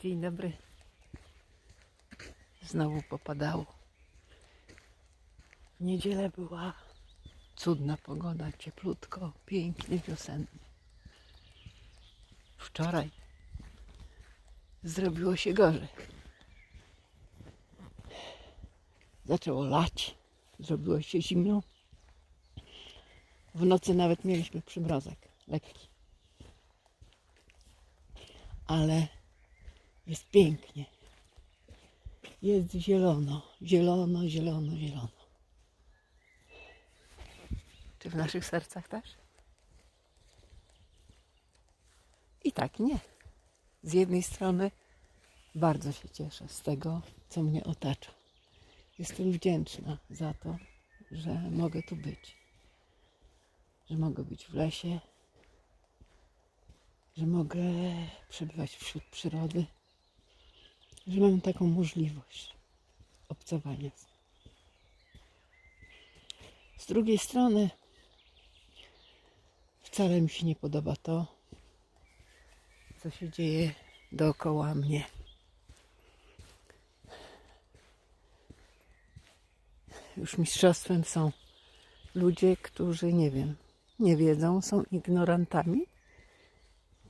Dzień dobry. Znowu popadało. W niedzielę była cudna pogoda, cieplutko, pięknie, wiosennie. Wczoraj zrobiło się gorzej. Zaczęło lać, zrobiło się zimno. W nocy nawet mieliśmy przymrozek lekki. Ale jest pięknie. Jest zielono, zielono, zielono, zielono. Czy w naszych sercach też? I tak nie. Z jednej strony bardzo się cieszę z tego, co mnie otacza. Jestem wdzięczna za to, że mogę tu być. Że mogę być w lesie, że mogę przebywać wśród przyrody, że mam taką możliwość obcowania. Z drugiej strony wcale mi się nie podoba to, co się dzieje dookoła mnie. Już mistrzostwem są ludzie, którzy nie wiem, nie wiedzą, są ignorantami,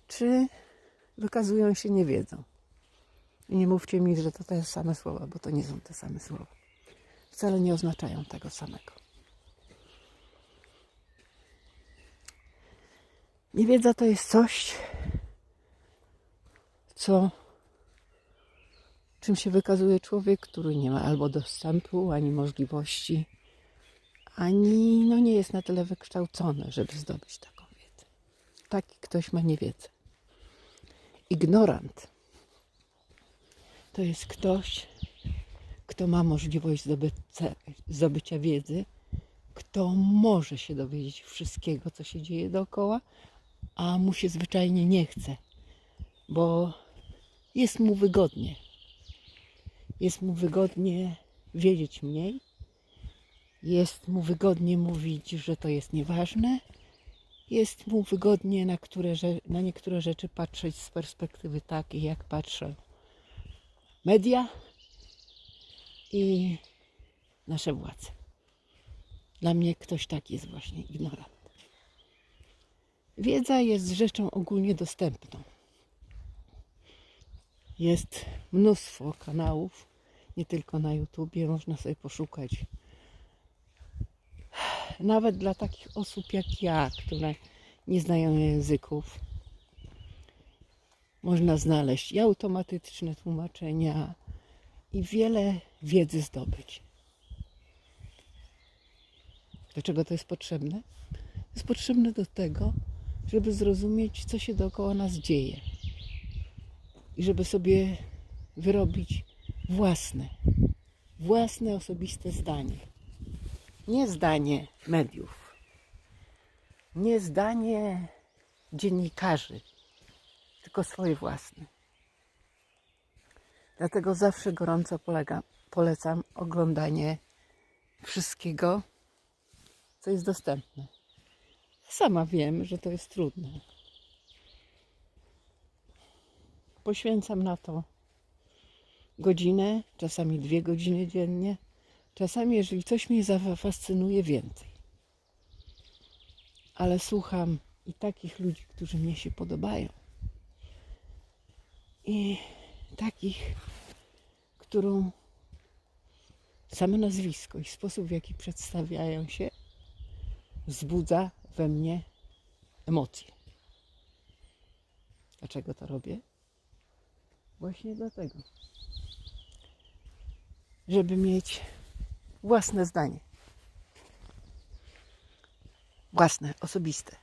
czy wykazują się niewiedzą. I nie mówcie mi, że to te same słowa, bo to nie są te same słowa. Wcale nie oznaczają tego samego. Niewiedza to jest coś, co czym się wykazuje człowiek, który nie ma albo dostępu, ani możliwości, ani no, nie jest na tyle wykształcony, żeby zdobyć taką wiedzę. Taki ktoś ma niewiedzę. Ignorant to jest ktoś, kto ma możliwość zdobycia, zdobycia wiedzy, kto może się dowiedzieć wszystkiego, co się dzieje dookoła, a mu się zwyczajnie nie chce, bo jest mu wygodnie. Jest mu wygodnie wiedzieć mniej, jest mu wygodnie mówić, że to jest nieważne, jest mu wygodnie na, które, na niektóre rzeczy patrzeć z perspektywy takiej, jak patrzą media i nasze władze. Dla mnie ktoś taki jest właśnie ignorant. Wiedza jest rzeczą ogólnie dostępną. Jest mnóstwo kanałów, nie tylko na YouTubie, można sobie poszukać. Nawet dla takich osób jak ja, które nie znają języków, można znaleźć i automatyczne tłumaczenia, i wiele wiedzy zdobyć. Do czego to jest potrzebne? Jest potrzebne do tego, żeby zrozumieć, co się dookoła nas dzieje. I żeby sobie wyrobić własne, własne osobiste zdanie. Nie zdanie mediów, nie zdanie dziennikarzy, tylko swoje własne. Dlatego zawsze gorąco polega, polecam oglądanie wszystkiego, co jest dostępne. Sama wiem, że to jest trudne. Poświęcam na to godzinę, czasami dwie godziny dziennie. Czasami, jeżeli coś mnie zafascynuje, więcej. Ale słucham i takich ludzi, którzy mnie się podobają. I takich, którą samo nazwisko i sposób, w jaki przedstawiają się, wzbudza we mnie emocje. Dlaczego to robię? Właśnie dlatego, żeby mieć własne zdanie. Własne, osobiste.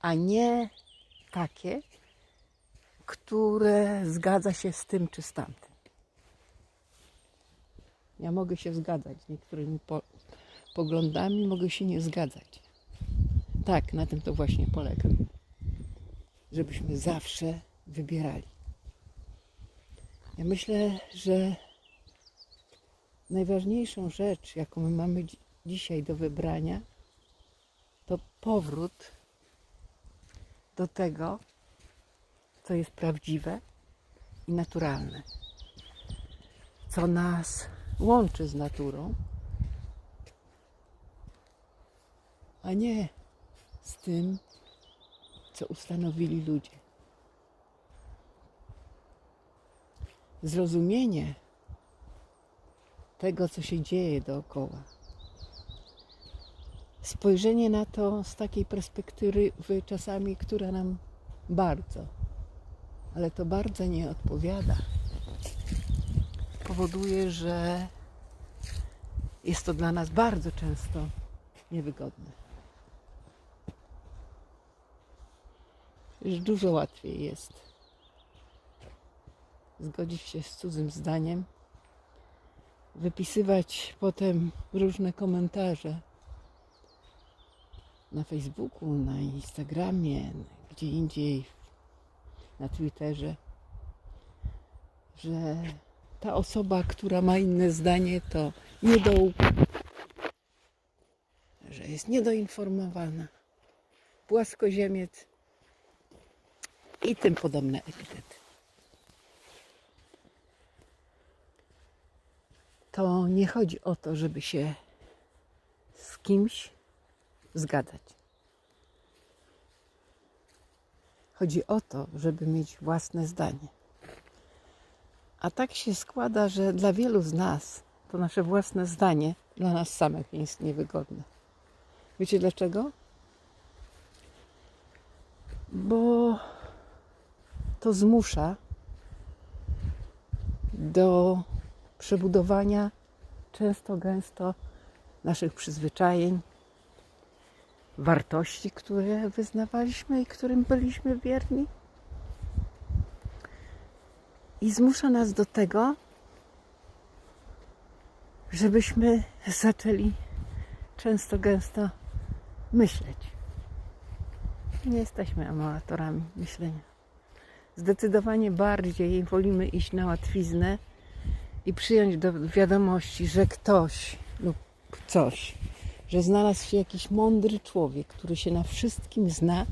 A nie takie, które zgadza się z tym czy z tamtym. Ja mogę się zgadzać z niektórymi po, poglądami, mogę się nie zgadzać. Tak, na tym to właśnie polega. Żebyśmy zawsze wybierali. Ja myślę, że najważniejszą rzecz, jaką my mamy dzi- dzisiaj do wybrania, to powrót do tego, co jest prawdziwe i naturalne, co nas łączy z naturą, a nie z tym, co ustanowili ludzie. Zrozumienie tego, co się dzieje dookoła. Spojrzenie na to z takiej perspektywy czasami, która nam bardzo, ale to bardzo nie odpowiada, powoduje, że jest to dla nas bardzo często niewygodne. Już dużo łatwiej jest zgodzić się z cudzym zdaniem, wypisywać potem różne komentarze na Facebooku, na Instagramie, gdzie indziej, na Twitterze, że ta osoba, która ma inne zdanie, to niedołóg, że jest niedoinformowana, płaskoziemiec i tym podobne epitety. To nie chodzi o to, żeby się z kimś zgadzać. Chodzi o to, żeby mieć własne zdanie. A tak się składa, że dla wielu z nas to nasze własne zdanie dla nas samych jest niewygodne. Wiecie dlaczego? Bo to zmusza do przebudowania często gęsto naszych przyzwyczajeń, wartości, które wyznawaliśmy i którym byliśmy wierni. I zmusza nas do tego, żebyśmy zaczęli często gęsto myśleć. Nie jesteśmy amatorami myślenia. Zdecydowanie bardziej wolimy iść na łatwiznę i przyjąć do wiadomości, że ktoś lub coś, że znalazł się jakiś mądry człowiek, który się na wszystkim zna,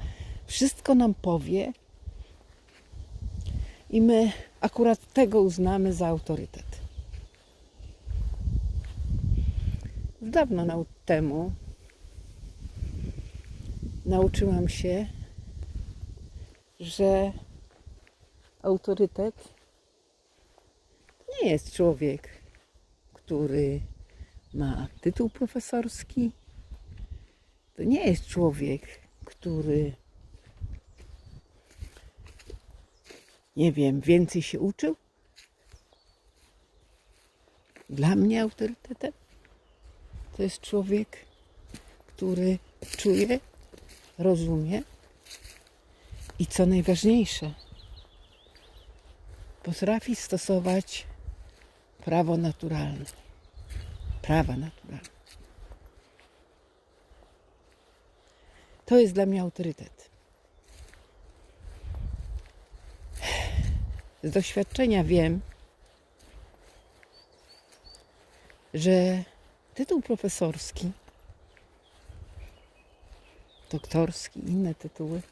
wszystko nam powie i my akurat tego uznamy za autorytet. Dawno nau- temu nauczyłam się, że autorytet nie jest człowiek, który ma tytuł profesorski. To nie jest człowiek, który, nie wiem, więcej się uczył. Dla mnie autorytetem to jest człowiek, który czuje, rozumie i co najważniejsze, potrafi stosować prawo naturalne. Prawa naturalne. To jest dla mnie autorytet. Z doświadczenia wiem, że tytuł profesorski, doktorski, inne tytuły,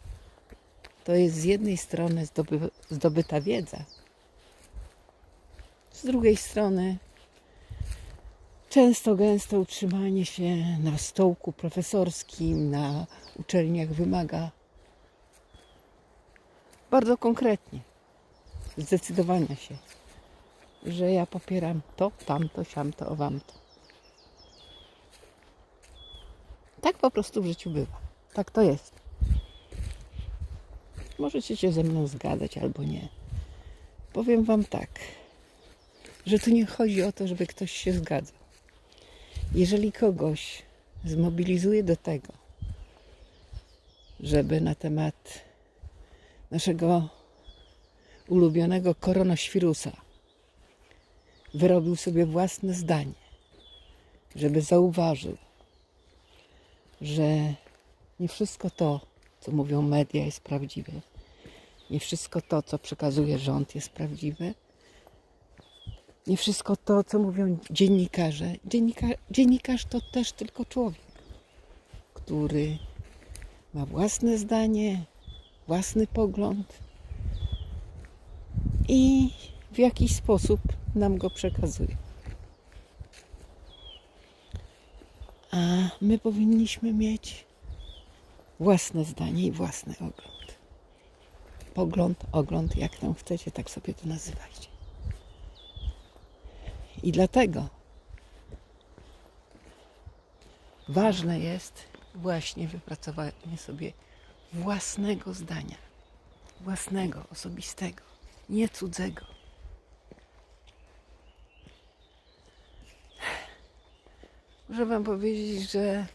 to jest z jednej strony zdoby, zdobyta wiedza, z drugiej strony często gęsto utrzymanie się na stołku profesorskim na uczelniach wymaga bardzo konkretnie zdecydowania się, że ja popieram to, tamto, siamto, owamto. Tak po prostu w życiu bywa. Tak to jest. Możecie się ze mną zgadzać albo nie. Powiem Wam tak, że tu nie chodzi o to, żeby ktoś się zgadzał. Jeżeli kogoś zmobilizuje do tego, żeby na temat naszego ulubionego koronawirusa wyrobił sobie własne zdanie, żeby zauważył, że nie wszystko to, co mówią media, jest prawdziwe. Nie wszystko to, co przekazuje rząd, jest prawdziwe. Nie wszystko to, co mówią dziennikarze. Dziennika, dziennikarz to też tylko człowiek, który ma własne zdanie, własny pogląd i w jakiś sposób nam go przekazuje. A my powinniśmy mieć własne zdanie i własny ogląd. Pogląd, ogląd, jak tam chcecie, tak sobie to nazywajcie. I dlatego ważne jest właśnie wypracowanie sobie własnego zdania, własnego, osobistego, nie cudzego. Muszę Wam powiedzieć, że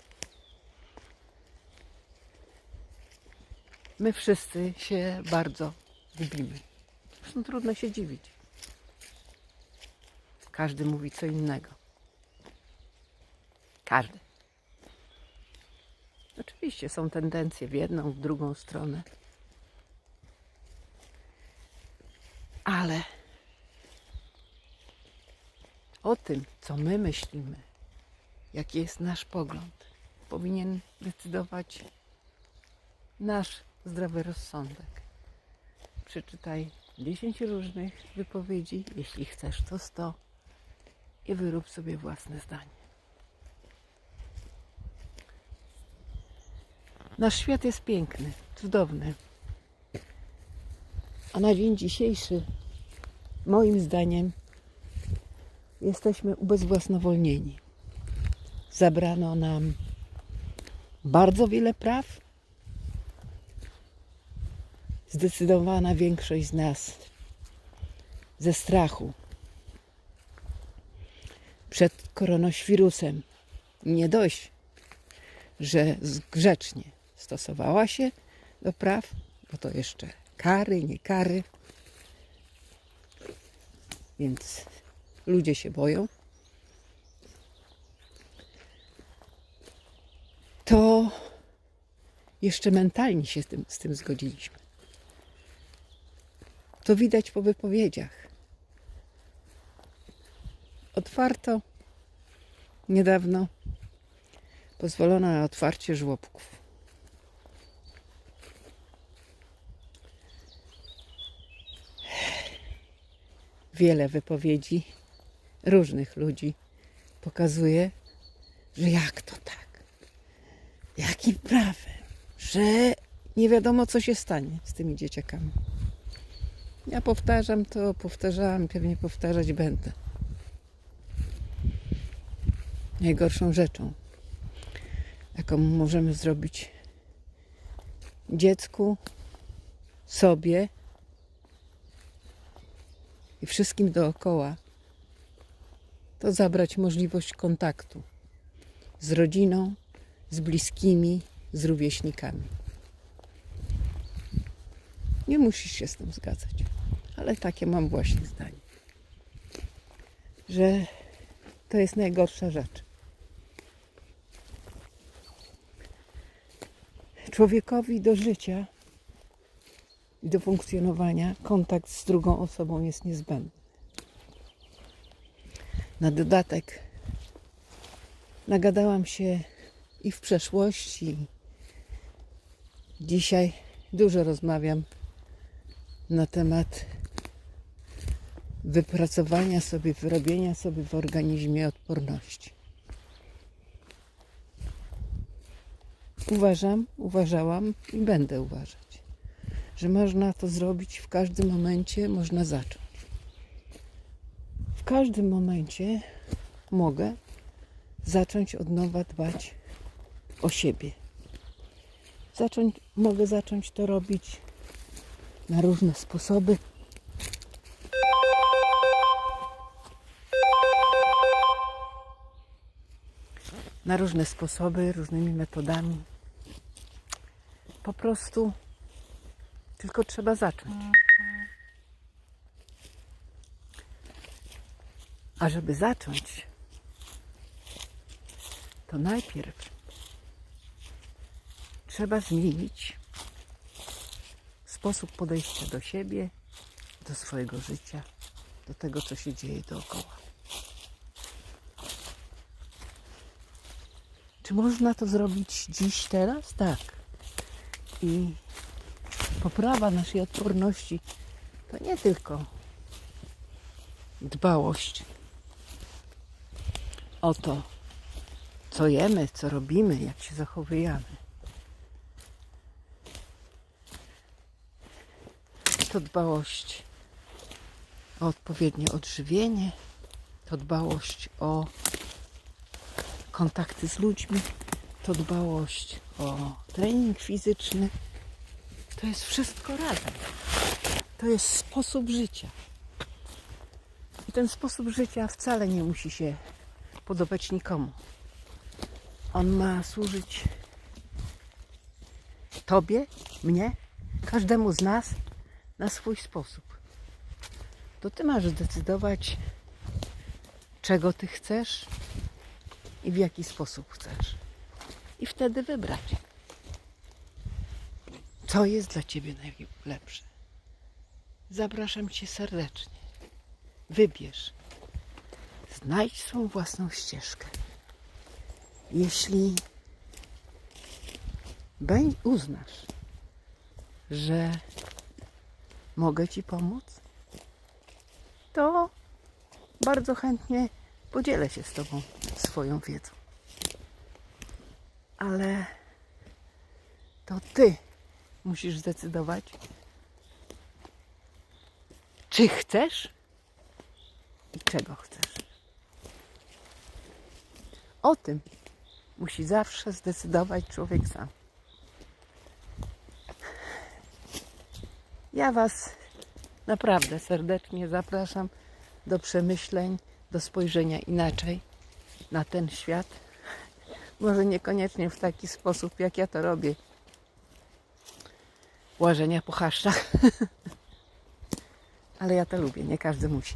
my wszyscy się bardzo lubimy. Zresztą trudno się dziwić. Każdy mówi co innego. Każdy. Oczywiście są tendencje w jedną, w drugą stronę. Ale o tym, co my myślimy, jaki jest nasz pogląd, powinien decydować nasz zdrowy rozsądek. Przeczytaj 10 różnych wypowiedzi, jeśli chcesz, to 100 i wyrób sobie własne zdanie. Nasz świat jest piękny, cudowny. A na dzień dzisiejszy, moim zdaniem, jesteśmy ubezwłasnowolnieni. Zabrano nam bardzo wiele praw. Zdecydowana większość z nas ze strachu przed koronaświrusem nie dość, że grzecznie stosowała się do praw, bo to jeszcze kary, nie kary. Więc ludzie się boją. To jeszcze mentalnie się z tym, z tym zgodziliśmy. To widać po wypowiedziach. Otwarto niedawno pozwolono na otwarcie żłobków. Wiele wypowiedzi różnych ludzi pokazuje, że jak to tak? Jakim prawem? Że nie wiadomo, co się stanie z tymi dzieciakami. Ja powtarzam to, powtarzałam, pewnie powtarzać będę. Najgorszą rzeczą, jaką możemy zrobić dziecku, sobie i wszystkim dookoła, to zabrać możliwość kontaktu z rodziną, z bliskimi, z rówieśnikami. Nie musisz się z tym zgadzać, ale takie mam właśnie zdanie, że to jest najgorsza rzecz. Człowiekowi do życia i do funkcjonowania kontakt z drugą osobą jest niezbędny. Na dodatek nagadałam się i w przeszłości. Dzisiaj dużo rozmawiam na temat wypracowania sobie, wyrobienia sobie w organizmie odporności. Uważam, uważałam i będę uważać, że można to zrobić w każdym momencie, można zacząć. W każdym momencie mogę zacząć od nowa dbać o siebie. Zacząć, mogę zacząć to robić na różne sposoby. Na różne sposoby, różnymi metodami. Po prostu tylko trzeba zacząć. A żeby zacząć, to najpierw trzeba zmienić sposób podejścia do siebie, do swojego życia, do tego, co się dzieje dookoła. Czy można to zrobić dziś, teraz? Tak. I poprawa naszej odporności to nie tylko dbałość o to, co jemy, co robimy, jak się zachowujemy. To dbałość o odpowiednie odżywienie, to dbałość o kontakty z ludźmi, to dbałość o trening fizyczny. To jest wszystko razem. To jest sposób życia. I ten sposób życia wcale nie musi się podobać nikomu. On ma służyć Tobie, mnie, każdemu z nas na swój sposób. To Ty masz zdecydować, czego Ty chcesz i w jaki sposób chcesz. I wtedy wybrać, co jest dla Ciebie najlepsze. Zapraszam Cię serdecznie. Wybierz. Znajdź swą własną ścieżkę. Jeśli uznasz, że mogę Ci pomóc, to bardzo chętnie podzielę się z Tobą swoją wiedzą. Ale to Ty musisz zdecydować, czy chcesz i czego chcesz. O tym musi zawsze zdecydować człowiek sam. Ja Was naprawdę serdecznie zapraszam do przemyśleń, do spojrzenia inaczej na ten świat. Może niekoniecznie w taki sposób, jak ja to robię. Łażenia po chaszczach. Ale ja to lubię, nie każdy musi.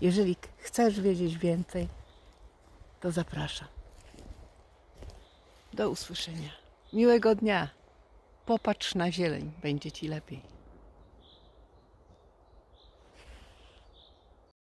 Jeżeli chcesz wiedzieć więcej, to zapraszam. Do usłyszenia. Miłego dnia. Popatrz na zieleń, będzie ci lepiej.